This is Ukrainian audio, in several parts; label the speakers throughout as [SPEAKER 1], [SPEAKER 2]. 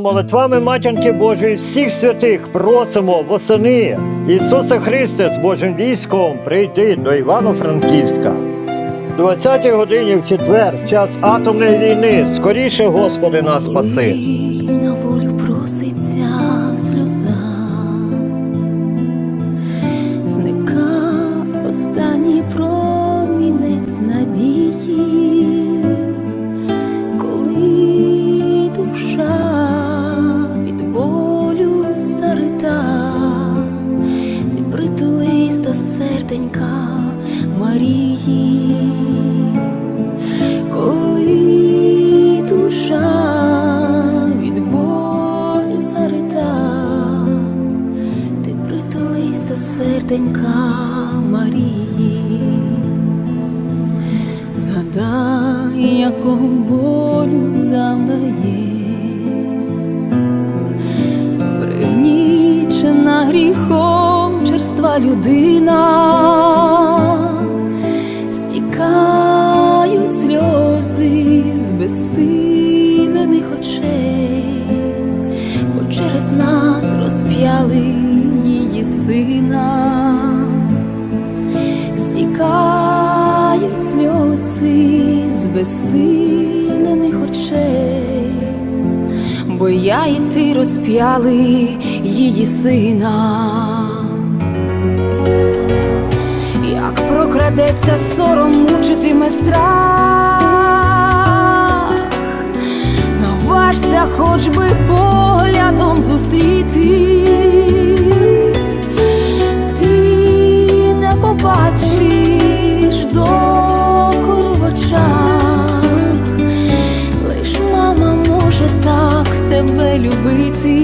[SPEAKER 1] Молитвами Матінки Божої всіх святих просимо восени Ісуса Христа з Божим військом прийти до Івано-Франківська. 20 годині в четвер, час атомної війни, скоріше, Господи, нас спаси.
[SPEAKER 2] Болю завдає, пригнічена гріхом черства людина. Стікають сльози з безсилених очей, бо через нас розп'яли її сина, стікають сльози з безсилених бо я і ти розп'яли її сина. Як прокрадеться сором, мучитиме страх, наважся хоч би поглядом зустріти, ти не побачиш тебе любити.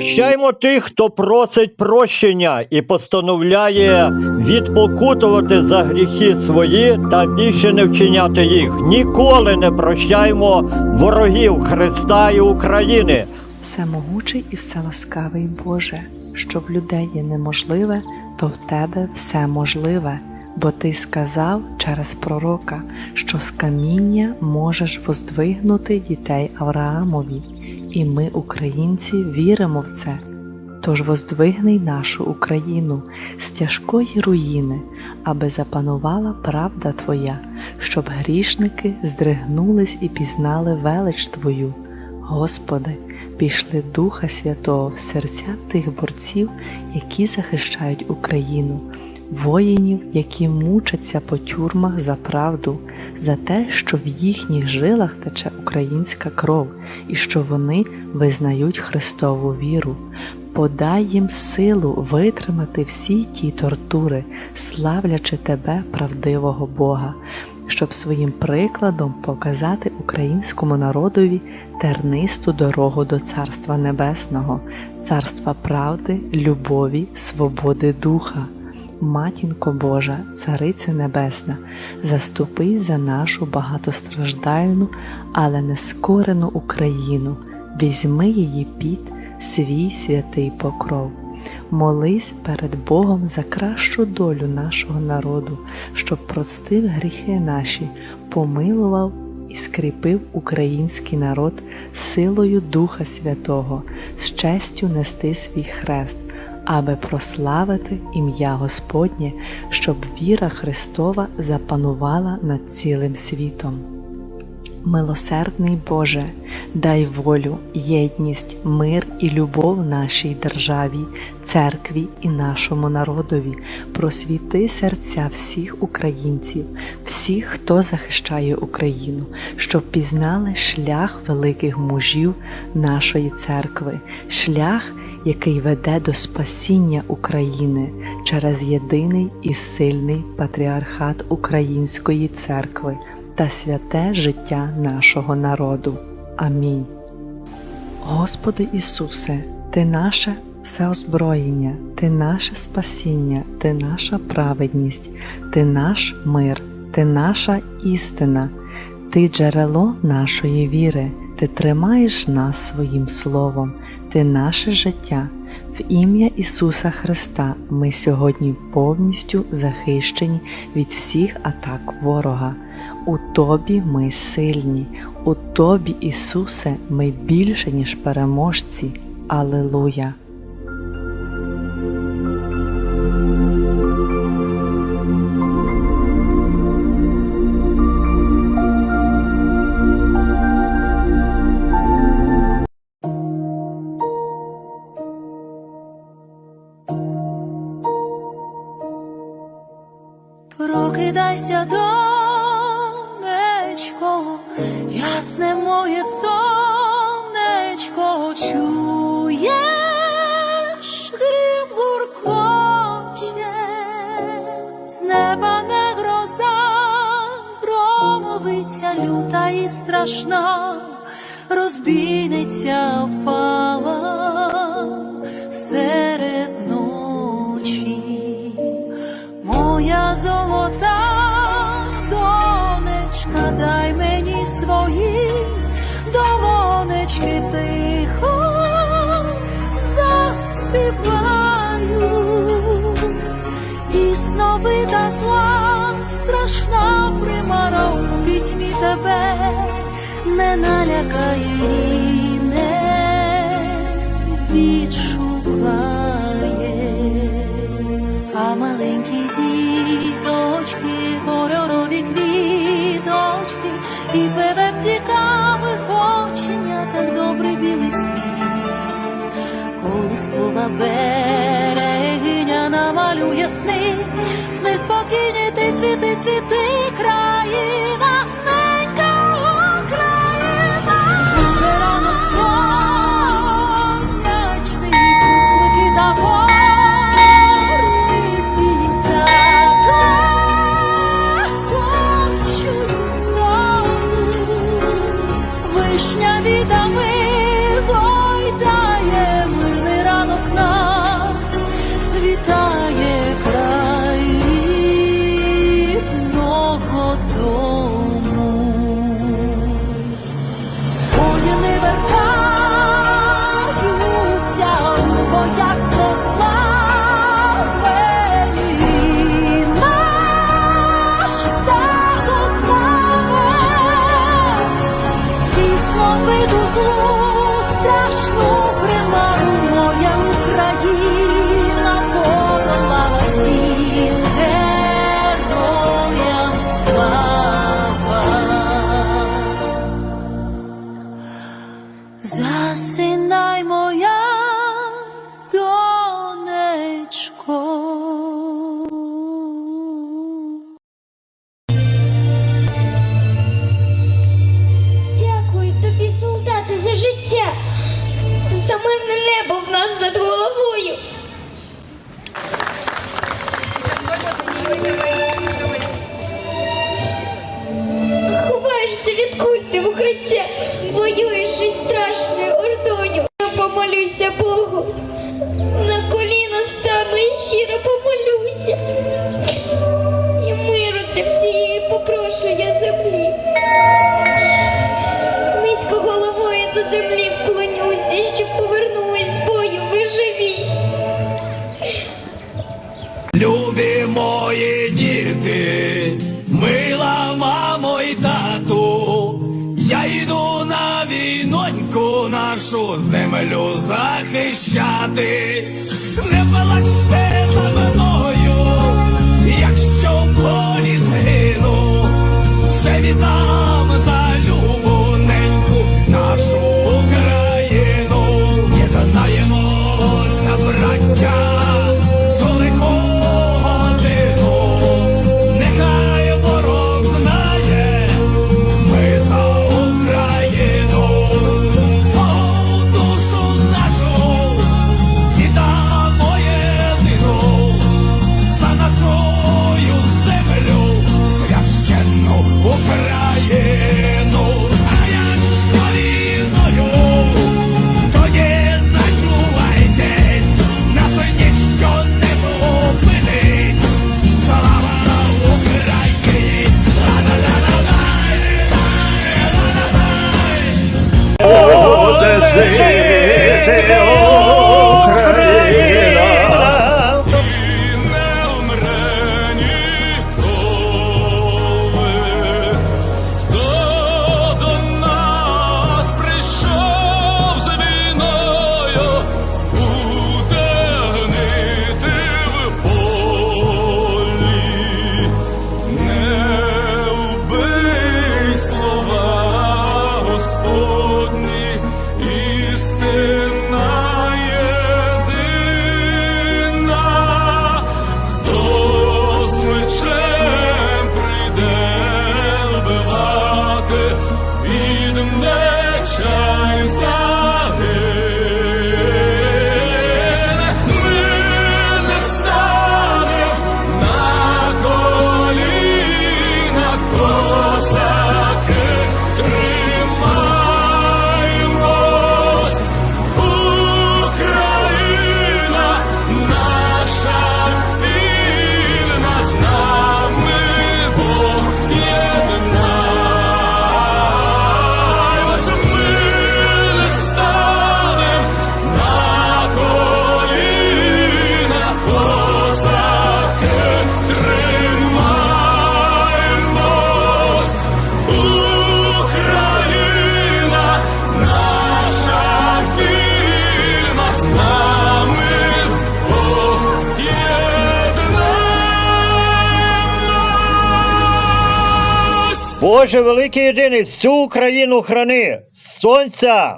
[SPEAKER 1] Прощаймо тих, хто просить прощення і постановляє відпокутувати за гріхи свої та більше не вчиняти їх. Ніколи не прощаймо ворогів Христа і України.
[SPEAKER 3] Всемогучий і вселаскавий Боже, що в людей є неможливе, то в тебе все можливе, бо ти сказав через пророка, що з каміння можеш воздвигнути дітей Авраамові, і ми, українці, віримо в це. Тож воздвигни нашу Україну з тяжкої руїни, аби запанувала правда Твоя, щоб грішники здригнулись і пізнали велич Твою. Господи, пішли Духа Святого в серця тих борців, які захищають Україну, воїнів, які мучаться по тюрмах за правду, за те, що в їхніх жилах тече українська кров, і що вони визнають Христову віру. Подай їм силу витримати всі ті тортури, славлячи тебе, правдивого Бога, щоб своїм прикладом показати українському народові тернисту дорогу до Царства Небесного, царства правди, любові, свободи духа. Матінко Божа, Цариця Небесна, заступи за нашу багатостраждальну, але нескорену Україну, візьми її під свій святий покров. Молись перед Богом за кращу долю нашого народу, щоб простив гріхи наші, помилував і скріпив український народ силою Духа Святого, з честю нести свій хрест, аби прославити ім'я Господнє, щоб віра Христова запанувала над цілим світом. Милосердний Боже, дай волю, єдність, мир і любов нашій державі, церкві і нашому народові, просвіти серця всіх українців, всіх, хто захищає Україну, щоб пізнали шлях великих мужів нашої церкви, шлях, який веде до спасіння України через єдиний і сильний патріархат Української церкви та святе життя нашого народу. Амінь. Господи Ісусе, Ти наше всеозброєння, Ти наше спасіння, Ти наша праведність, Ти наш мир, Ти наша істина, Ти джерело нашої віри, Ти тримаєш нас своїм словом, Ти наше життя. В ім'я Ісуса Христа ми сьогодні повністю захищені від всіх атак ворога. У Тобі ми сильні, у Тобі, Ісусе, ми більше, ніж переможці. Алилуя!
[SPEAKER 4] Прокидайся, донечко, ясне моє сонечко, чуєш, грім буркоче, з неба не гроза, громовиця люта і страшна, розбійниця впала серед сновида зла, страшна примара у пітьмі тебе не налякає і не відшукає. А маленькі діточки, кольорові квіточки, і певе в цікавих оченятах добрий білий світ. Колискова берегиня
[SPEAKER 5] за мирне небо в нас над головою. Ховаєшся від куль в укриття, воюєш із страшною ордою. Я помолюся Богу, на коліна стану і щиро помолюся. І миру для всієї попрошу я землі. Низько головою до землі
[SPEAKER 6] землю захищати. Не балачте за
[SPEAKER 1] Боже великий єдиний, всю Україну храни, сонця,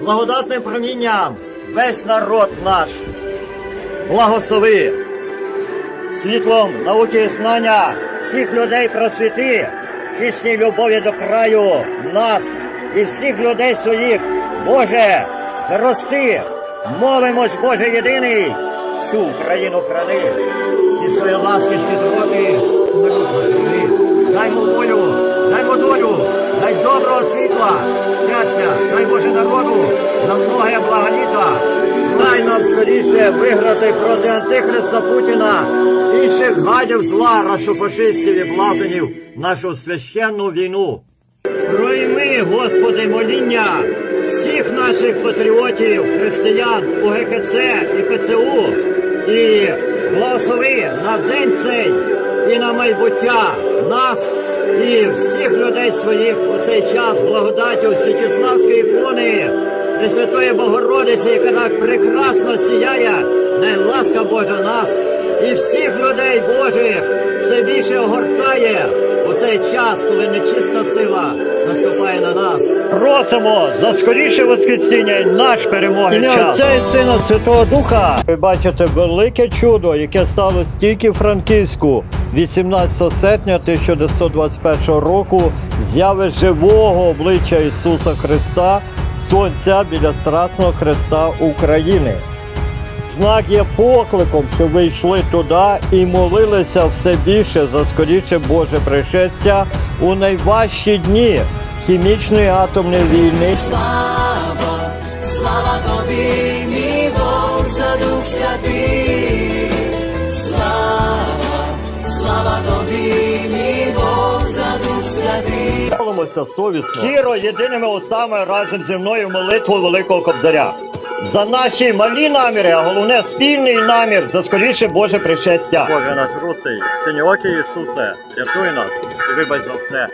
[SPEAKER 1] благодатним промінням весь народ наш. Благослови світлом науки і знання всіх людей просвіти, чесній любові до краю нас і всіх людей своїх. Боже, зрости, молимось, Боже єдиний, всю Україну храни, зі своєї ласки щедроти, пошли. Даймо волю, даймо долю, дай доброго світла, щастя, дай Боже народу, на многе благоліта. Дай нам скоріше виграти проти Антихриста Путіна, інших гадів зла, рашофашистів і блазенів, нашу священну війну. Пройми, Господи, моління всіх наших патріотів, християн, УГКЦ і ПЦУ, і благослови на день цей і на майбуття нас і всіх людей своїх у цей час благодаттю Січеславської ікони, Пресвятої Богородиці, яка так прекрасно сіяє, не ласка Божа нас і всіх людей Божих все більше огортає у цей час, коли нечиста сила наступає на нас. Просимо за скоріше воскресіння і наш перемоги. Ім'я Отця і Сина Святого Духа. Ви бачите велике чудо, яке сталося тільки в Франківську 18 серпня 1921 року. Зяви живого обличчя Ісуса Христа, Сонця біля Страсного Христа України. Знак є покликом, щоб ви йшли туди і молилися все більше за скоріше Боже пришестя у найважчі дні хімічної атомної війни.
[SPEAKER 4] Слава, слава тобі, мій Бог, за Дух Святий. Слава, слава тобі, мій Бог, за Дух Святий.
[SPEAKER 1] Молимося совісно. Щиро, єдиними устами разом зі мною молитву Великого Кобзаря. За наші малі наміри, а головне спільний намір за скоріше Боже пришестя. Боже наш русий, синьоокий Ісусе, рятуй нас і вибач за все.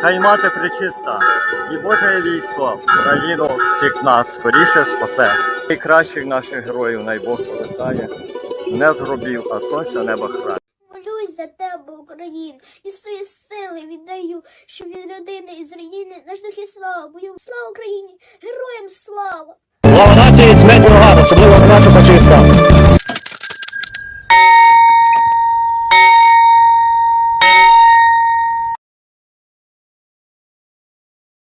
[SPEAKER 1] Хай мати причиста і Боже військо, країну всіх нас скоріше спасе. І кращих наших героїв най Бог повертає, не зробів, а сонця неба храни.
[SPEAKER 5] Молюсь за тебе, Україну, і свої сили віддаю, щоб від родини із руїни наш дух і слава бою. Слава Україні! Героям слава!
[SPEAKER 1] Well, I it. It's meant to happen. A blue